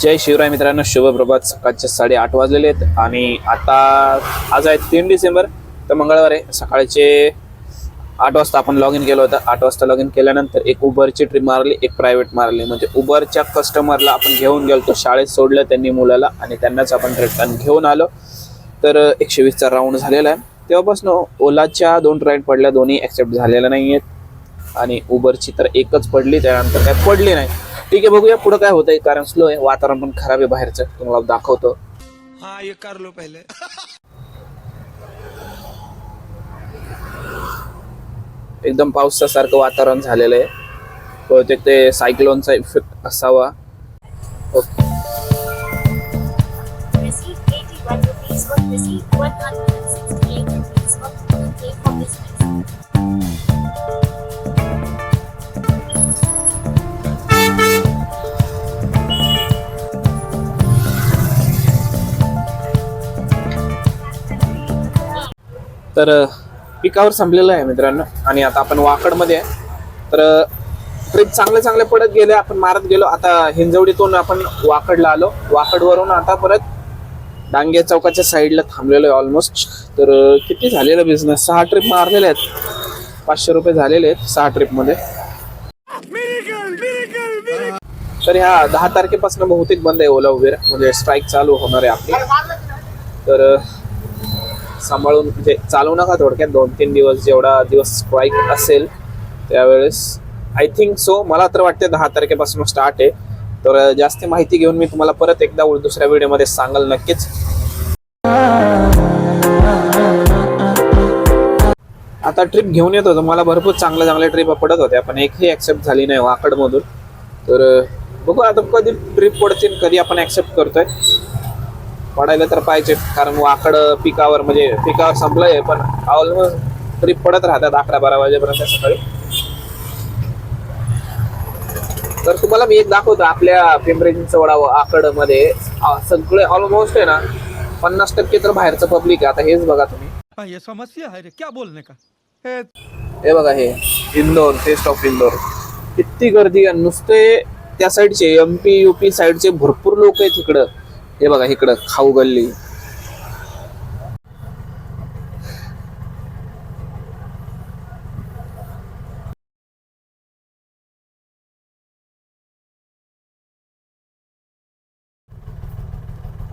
जय शिवराय मित्रांनो शुभप्रभात सकाळचे साडेआठ वाजलेले आहेत आणि आता आज आहे तीन डिसेंबर तर मंगळवार आहे. सकाळचे आठ वाजता आपण लॉग इन केलं होतं. आठ वाजता लॉग इन केल्यानंतर एक उबरची ट्रिप मारली एक प्रायव्हेट मारली. म्हणजे उबरच्या कस्टमरला आपण घेऊन गेलो तो शाळेत सोडलं त्यांनी मुलाला आणि त्यांनाच आपण रिटर्न घेऊन आलो. तर एकशे वीसचा राऊंड झालेला आहे. तेव्हापासून ओलाच्या दोन राईड पडल्या. दोन्ही ॲक्सेप्ट झालेल्या नाही आहेत आणि उबरची तर एकच पडली. त्यानंतर काय? पडली नाही. ठीक आहे बघूया पुढं काय होतंय. कारण स्लो आहे वातावरण पण खराब आहे बाहेरचं. तुम्हाला दाखवतो. हाँ ये कर लो पहले. एकदम पावसासारखं वातावरण झालेलं आहे. बहुतेक ते सायक्लोनचा इफेक्ट असावा. ओके तर पिकावर संपलेलं आहे मित्रांनो. आणि आता आपण वाकडमध्ये आहे. तर ट्रिप चांगले चांगले पडत गेले आपण मारत गेलो. आता हिंजवडीतून आपण वाकडला आलो. वाकडवरून आता परत डांगे चौकाच्या साईडला थांबलेलो आहे ऑलमोस्ट तर किती झालेलं बिझनेस सहा ट्रिप मारलेले आहेत. पाचशे रुपये झालेले आहेत सहा ट्रिपमध्ये तर ह्या दहा तारखेपासून बहुतेक बंद आहे ओला उबेर. म्हणजे स्ट्राईक चालू होणार आहे आपली. तर सांभाळून म्हणजे चालवू नका थोडक्यात. दोन तीन दिवस जेवढा दिवस स्ट्राईक असेल त्यावेळेस आय थिंक सो मला तर वाटते दहा तारखेपासून स्टार्ट आहे. तर जास्त माहिती घेऊन मी तुम्हाला परत एकदा दुसऱ्या व्हिडिओमध्ये सांगाल नक्कीच. आता ट्रिप घेऊन येत होतो. मला भरपूर चांगल्या चांगल्या ट्रिप पडत होत्या पण एकही ऍक्सेप्ट झाली नाही वाकडमधून. तर बघू आता कधी ट्रिप पडतील कधी आपण ऍक्सेप्ट करतोय. पडायला तर पाहिजे. कारण वाकड पिकावर म्हणजे पिकावर संपलंय पण ऑलमोस्ट ट्रिप पडत राहतात अकरा बारा वाजेपर्यंत सकाळी. तर तुम्हाला मी एक दाखवतो आपल्या पिंपरी चिंचवडा आकडमध्ये सगळे ऑलमोस्ट आहे ना पन्नास टक्के तर बाहेरचं पब्लिक आहे. आता हेच बघा तुम्ही. ये समस्या है रे क्या बोलने का? हे बघा हे इंदोर टेस्ट ऑफ इंदोर. किती गर्दी आहे. नुसते त्या साईडचे एम पी यू पी साईडचे भरपूर लोक आहेत इकडं. हे बघा इकडं खाऊ गल्ली.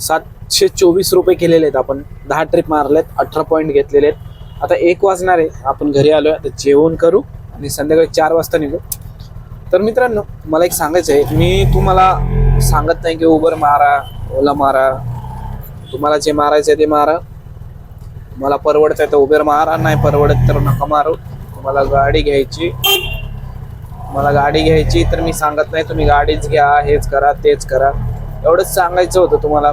सातशे चोवीस रुपये केलेले आहेत आपण. दहा ट्रिप मारलेत अठरा पॉईंट घेतलेले आहेत. आता एक वाजणार आहे. आपण घरी आलोय आता जेवण करू आणि संध्याकाळी चार वाजता निघू. तर मित्रांनो मला एक सांगायचं आहे मी तुम्हाला सांगत नाही की उबर मारा. ओला मारा. तुम्हाला जे मारायचं आहे ते मारा. मला परवडत आहे तर उबेर मारा नाही परवडत तर नका मारू. तुम्हाला गाडी घ्यायची. मला गाडी घ्यायची तर मी सांगत नाही तुम्ही गाडीच घ्या हेच करा तेच करा. एवढंच सांगायचं होतं तुम्हाला.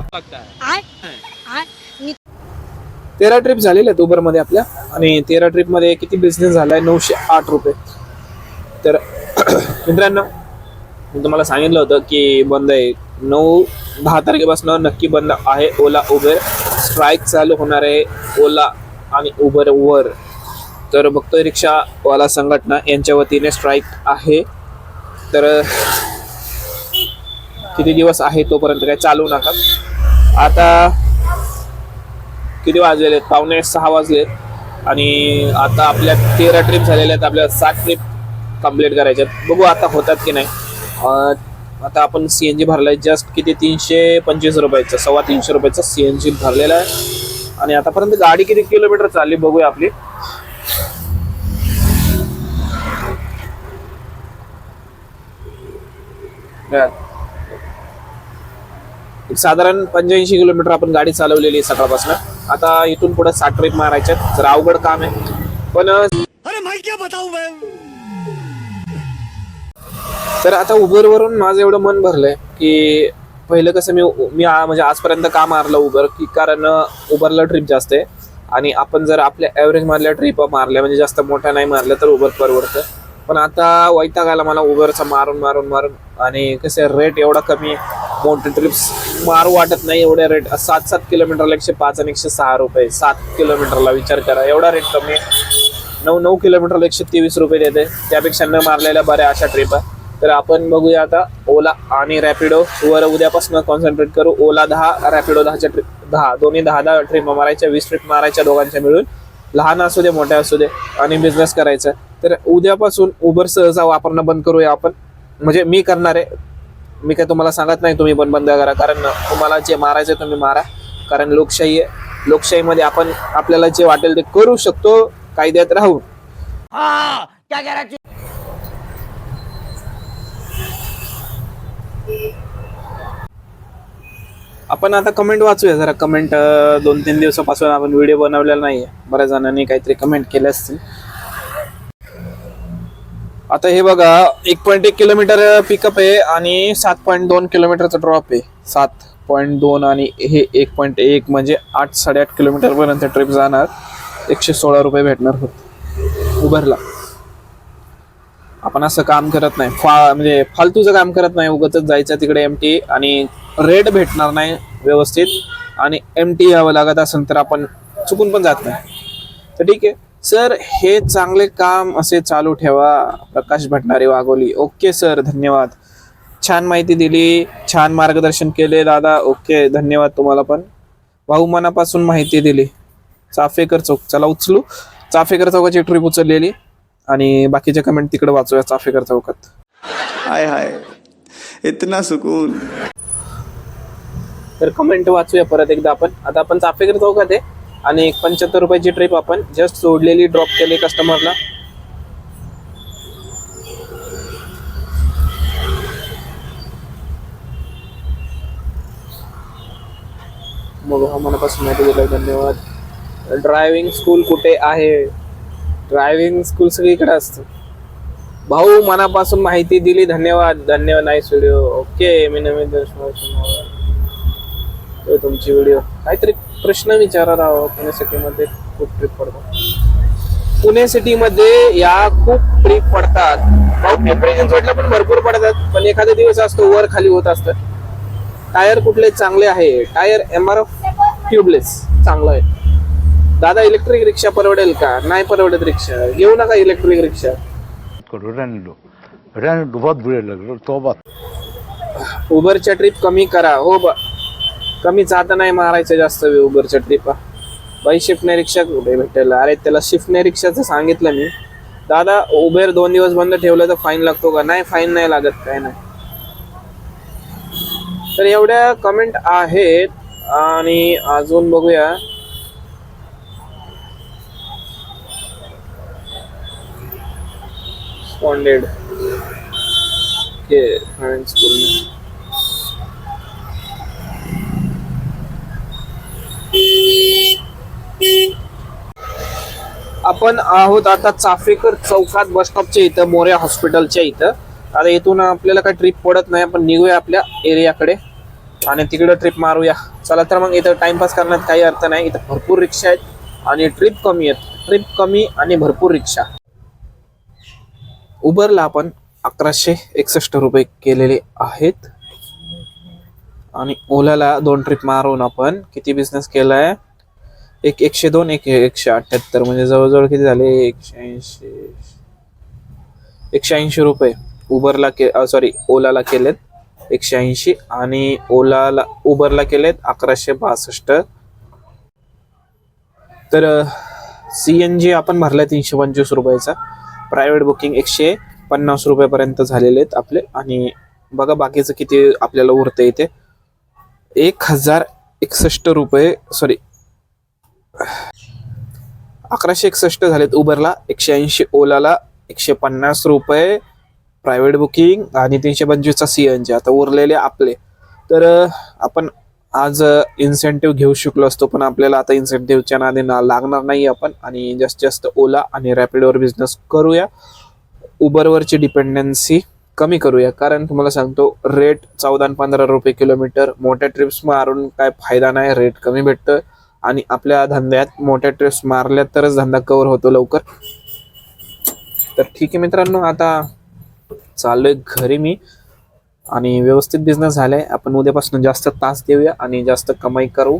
तेरा ट्रिप झालेल्या आहेत उबरमध्ये आपल्या. आणि तेरा ट्रिपमध्ये किती बिझनेस झालाय? नऊशे आठ रुपये. तर मित्रांनो मी तुम्हाला सांगितलं होतं की बंद आहे. नऊ दहा तारखेपासून नक्की बंद आहे ओला उबेर. स्ट्राईक चालू होणार आहे ओला आणि उबर वर तर बघतोय रिक्षावाला संघटना यांच्या वतीने स्ट्राईक आहे. तर किती दिवस आहे तोपर्यंत काय चालू नका. आता किती वाजलेले आहेत? पावणे सहा वाजलेत. आणि आता आपल्या तेरा ट्रिप झालेल्या आहेत. आपल्या सात ट्रिप कंप्लीट करायच्या आहेत बघू आता होतात की नाही. आता आपण सी एन जी भरलाय जस्ट किती? तीनशे पंचवीस रुपयाचं सव्वा तीनशे रुपयाचं सी एन जी भरलेला आहे. आणि आतापर्यंत गाडी किती किलोमीटर चालली बघूया आपली. एक साधारण पंच्याऐंशी किलोमीटर आपण गाडी चालवलेली आहे सकाळपासून. आता इथून पुढे साठ ट्रिप मारायच्या जर अवघड काम आहे. पण अरे तर आता उबरवरून माझं एवढं मन भरलंय की पहिलं कसं मी मी आ- म्हणजे आजपर्यंत का मारलं उबर? की कारण उबरला ट्रिप जास्त आहे. आणि आपण जर आपल्या ॲव्हरेज मारल्या ट्रिप मारल्या म्हणजे जास्त मोठ्या नाही मारल्या तर उबर परवडतं. पण आता वैताग आला मला उबरचा मारून मारून मारून आणि कसं रेट एवढा कमी आहे. मोठे ट्रिप्स मारू वाटत नाही एवढ्या रेट सात सात किलोमीटरला एकशे पाच आणि एकशे सहा रुपये. सात किलोमीटरला विचार करा एवढा रेट कमी आहे. नऊ नऊ किलोमीटरला एकशे तेवीस रुपये देते. त्यापेक्षा न मारलेल्या बऱ्या अशा ट्रिप आहे. तर आपण बघूया आता ओला आणि रॅपिडो. वर उद्यापासून कॉन्सन्ट्रेट करू. ओला दहा रॅपिडो दहाच्या ट्रिप दहा. दोन्ही दहा दहा ट्रिप मारायच्या वीस ट्रिप मारायच्या दोघांच्या मिळून. लहान असू दे मोठ्या असू दे आणि बिझनेस करायचा. तर उद्यापासून उबर सहसा वापरणं बंद करूया आपण. म्हणजे मी करणार आहे. मी काय तुम्हाला सांगत नाही तुम्ही पण बंद करा. कारण तुम्हाला जे मारायचं तुम्ही मारा. कारण लोकशाही आहे. लोकशाहीमध्ये आपण आपल्याला जे वाटेल ते करू शकतो. कायद्यात राहून आपण आता कमेंट वाचूया. जरा कमेंट दोन तीन दिवसापासून आपण व्हिडिओ बनवलेला नाहीये. बऱ्याच जणांनी काहीतरी कमेंट केले असतील. आता हे बघा एक पॉईंट एक किलोमीटर पिकअप आहे आणि सात पॉईंट दोन किलोमीटरचा ड्रॉप आहे. सात पॉईंट दोन आणि हे एक पॉईंट एक म्हणजे आठ साडेआठ किलोमीटरपर्यंत ट्रिप जाणार. एकशे सोळा रुपये भेटणार होत उभरला. आपण असं काम करत नाही. फा म्हणजे फालतूचं काम करत नाही. उगतच जायचं तिकडे एम टी आणि रेट भेटणार नाही व्यवस्थित. आणि एम टी यावं लागत असेल तर आपण चुकून पण जात नाही. तर ठीक आहे. सर हे चांगले काम असे चालू ठेवा. प्रकाश भटणारे वाघोली. Okay sir. धन्यवाद. छान माहिती दिली. छान मार्गदर्शन केले दादा. ओके धन्यवाद तुम्हाला पण. भाऊ मनापासून माहिती दिली. चाफेकर चौक. चला उचलू. चाफेकर चौकाची ट्रिप उचललेली. आणि बाकीचे कमेंट तिकडे वाचूया चाफेकर चौकात. हाय हाय. इतना सुकून. तर कमेंट वाचूया परत एकदा आपण. आता आपण चाफेकर चौकात आहे आणि एक पंच्याहत्तर रुपयाची ट्रिप आपण जस्ट सोडलेली ड्रॉप केली कस्टमरला मग हा मनापासून माहिती दिलं धन्यवाद. ड्रायव्हिंग स्कूल कुठे आहे? ड्रायव्हिंग स्कूल सगळीकडे असतं. भाऊ मनापासून माहिती दिली. धन्यवाद. धन्यवाद. नाईस व्हिडिओ ओके मी नवीन दर्शन तुमची व्हिडिओ काहीतरी प्रश्न विचारा राव पुणे सिटीमध्ये खूप ट्रिप पडतात. पुणे सिटीमध्ये या खूप ट्रिप पडतात. भाऊ पिंपरी चिंचवडला पण भरपूर पडतात. पण एखादा दिवस असतो वर खाली होत असतं. टायर कुठले चांगले आहे? Tyre M R F tubeless चांगलं आहे. दादा इलेक्ट्रिक रिक्षा परवडेल का? नाही परवडत रिक्षा. घेऊ नका इलेक्ट्रिक रिक्षा. रहे उबरच्या ट्रिप कमी करा. हो ब. कमीच आता नाही मारायचं जास्त वेळ उबरच्या ट्रिपा बाई शिफ्टने रिक्षा कुठे भेटेल? अरे त्याला शिफ्टने रिक्षाचं सांगितलं मी. दादा उबेर दोन दिवस बंद ठेवलं तर फाईन लागतो का? नाही फाईन नाही लागत काय नाही. तर एवढ्या कमेंट आहेत आणि अजून बघूया. स्पॉन्डेड ओके स्कूल आपण आहोत आता चाफेकर चौकात बस स्टॉपच्या इथं मोर्या हॉस्पिटलच्या इथं. आता इथून आपल्याला काही ट्रिप पडत नाही आपण निघूया आपल्या एरियाकडे. आणि तिकडं ट्रिप मारूया. चला तर मग इथं टाइमपास करण्यात काही अर्थ नाही. इथं भरपूर रिक्षा आहेत आणि ट्रिप कमी आहेत. ट्रिप कमी आणि भरपूर रिक्षा. उबरला आपण अकराशे एकसष्ट रुपये केलेले आहेत. आणि ओलाला दोन ट्रिप मारून आपण किती बिझनेस आहे एक एकशे दोन एक एकशे अठ्ठ्याहत्तर म्हणजे जवळजवळ किती झाले? एकशे ऐंशी. एकशे ऐंशी रुपये. उबरला के सॉरी ओलाला केलेत. एकशे ऐंशी आणि ओलाला उबरला केलेत अकराशे बासष्ट. तर सी एन जी आपण भरलाय तीनशे पंचवीस रुपयाचा. प्रायव्हेट बुकिंग एकशे पन्नास रुपयापर्यंत झालेले आहेत आपले. आणि बघा बाकीचं किती आपल्याला उरतं इथे. एक हजार एकसष्ट रुपये सॉरी अकराशे एकसष्ट झालेत उबरला. एकशे ऐंशी ओलाला एकशे पन्नास रुपये प्रायव्हेट बुकिंग आणि तीनशे पंचवीसचा सी एन जी आता उरलेले आपले. तर आपण आज इन्सेंटिव्ह घेऊ शकलो असतो पण आपल्याला आता इन्सेंटिव्हच्या नादे ना लागणार नाही आपण. आणि जास्तीत जास्त ओला आणि रॅपिडोवर बिझनेस करूया. उबरवरची डिपेंडन्सी कमी करूया. कारण तुम्हाला सांगतो रेट चौदा पंधरा रुपये किलोमीटर. मोठ्या ट्रिप्स मारून काय फायदा नाही रेट कमी भेटतं आणि आपल्या धंद्यात मोठ्या ट्रेस मारल्या तरच धंदा कव्हर होतो लवकर. तर ठीक आहे मित्रांनो आता चाललोय घरी मी. आणि व्यवस्थित बिझनेस झालाय. आपण उद्यापासून जास्त तास देऊया आणि जास्त कमाई करू.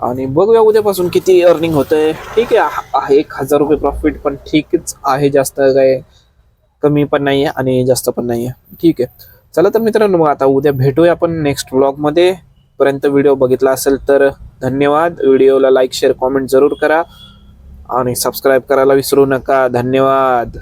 आणि बघूया उद्यापासून किती अर्निंग होतंय. ठीक आहे आहे एक हजार रुपये प्रॉफिट पण ठीकच आहे. जास्त काय कमी पण नाही आहे आणि जास्त पण नाही आहे ठीक आहे. चला तर मित्रांनो मग आता उद्या भेटूया आपण नेक्स्ट ब्लॉगमध्ये पर्यंत व्हिडिओ बघितला असेल तर धन्यवाद. व्हिडिओला लाईक शेअर कॉमेंट जरूर करा. आणि सबस्क्राईब करायला विसरू नका. धन्यवाद.